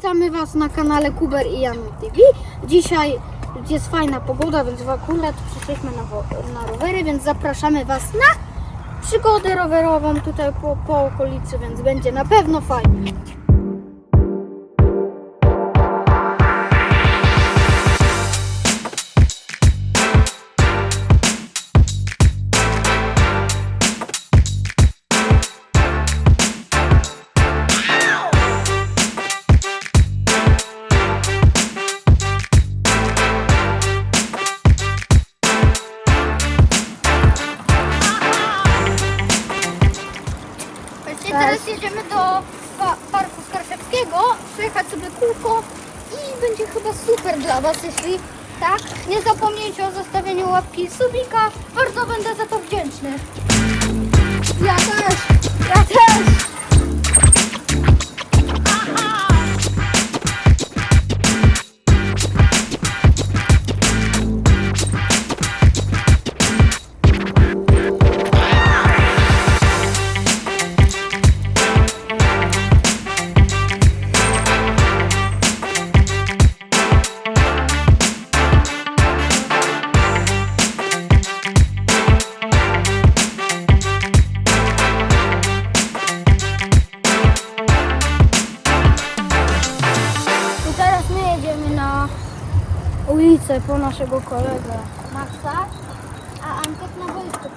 Witamy Was na kanale Kuber i Jan TV. Dzisiaj jest fajna pogoda, więc akurat przyszliśmy na, na rowery, więc zapraszamy Was na przygodę rowerową tutaj po, po okolicy, więc będzie na pewno fajnie. Jedziemy do pa- Parku Skarszewskiego, przejechać sobie kółko i będzie chyba super dla Was, jeśli tak. Nie zapomnijcie o zostawieniu łapki subika, bardzo będę za to wdzięczny. Ja też, ja też. Po naszego kolegę Maxa, a Antek na boisku.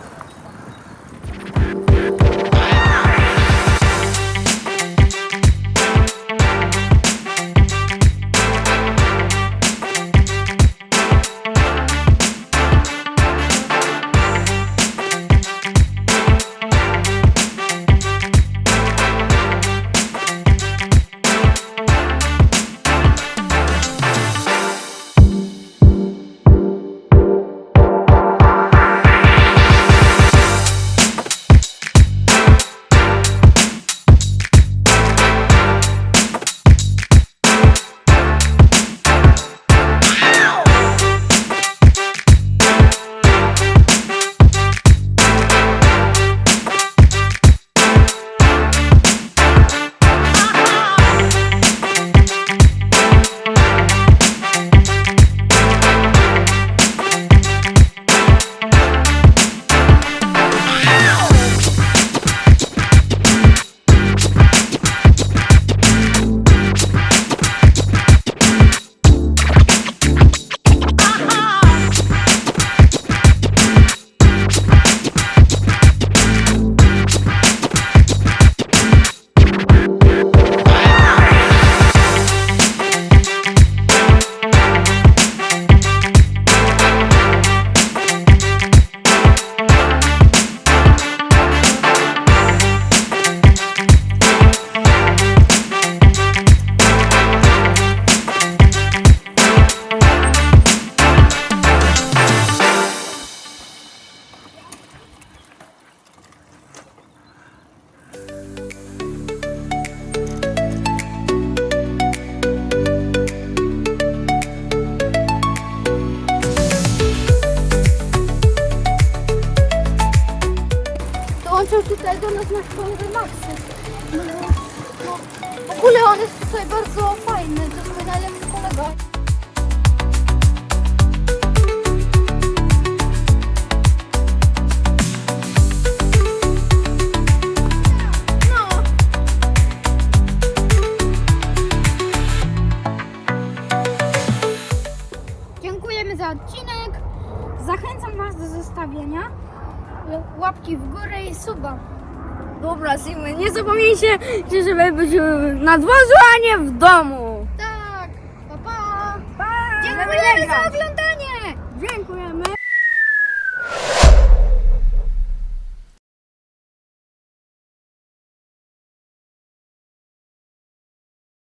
Dołączył tutaj do nas nasz kolega Maxy. No, no, w ogóle on jest tutaj bardzo fajny, to jest mój najlepszy kolega. Dziękujemy za odcinek. Zachęcam Was do zostawienia łapki w górę i suba. Dobra, Sigmy, nie zapomnijcie, że żeby być na dworzu, a nie w domu. Tak, pa pa! Pa! Dziękujemy za oglądanie!